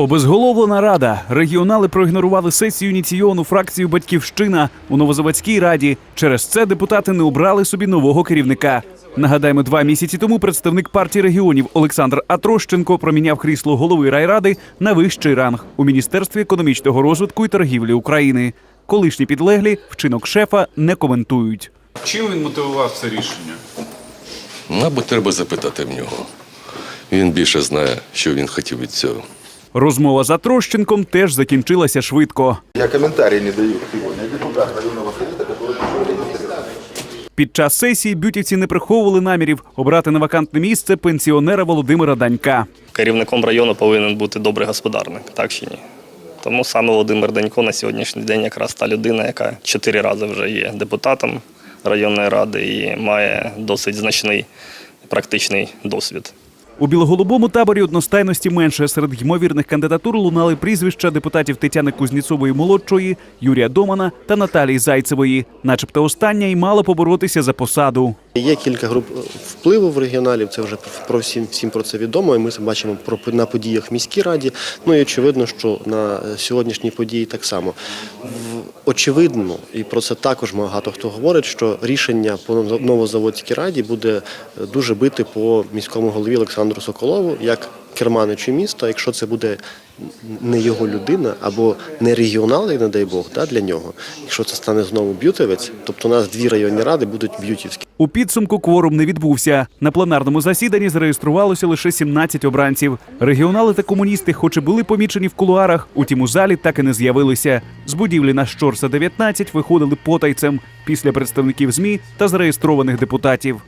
Обезголовлена рада. Регіонали проігнорували сесію ініційовану фракцію Батьківщина у Новозаводській раді. Через це депутати не обрали собі нового керівника. Нагадаємо, два місяці тому представник партії регіонів Олександр Атрощенко проміняв крісло голови райради на вищий ранг у міністерстві економічного розвитку і торгівлі України. Колишні підлеглі вчинок шефа не коментують. Чим він мотивував це рішення? Мабуть, треба запитати в нього. Він більше знає, що він хотів від цього. Розмова з Атрощенком теж закінчилася швидко. Я комментарий не даю сегодня. Депутат районного совета, Під час сесії бютівці не приховували намірів обрати на вакантне місце пенсіонера Володимира Данька. керівником району повинен бути добрий господарник, так чи ні? Тому саме Володимир Данько на сьогоднішній день якраз та людина, яка чотири рази вже є депутатом районної ради і має досить значний практичний досвід. У білоголубому таборі одностайності менше серед ймовірних кандидатур лунали прізвища депутатів Тетяни Кузнєцової молодшої, Юрія Домана та Наталії Зайцевої. Начебто остання й мала поборотися за посаду. Є кілька груп впливу в регіоналів. Це вже про всім всім про це відомо. І ми це бачимо про на подіях в міській раді. Ну і очевидно, що на сьогоднішній події так само очевидно, і про це також багато хто говорить, що рішення по новозаводській раді буде дуже бити по міському голові Олександру Соколову як керманичу міста. Якщо це буде не його людина або не регіонал, не дай Бог, для нього. Якщо це стане знову б'ютовець, тобто у нас дві районні ради будуть б'ютівські. У підсумку кворум не відбувся. На пленарному засіданні зареєструвалося лише 17 обранців. Регіонали та комуністи, хоч і були помічені в кулуарах, утім у залі так і не з'явилися. З будівлі на Щорса 19 виходили потайцем після представників ЗМІ та зареєстрованих депутатів.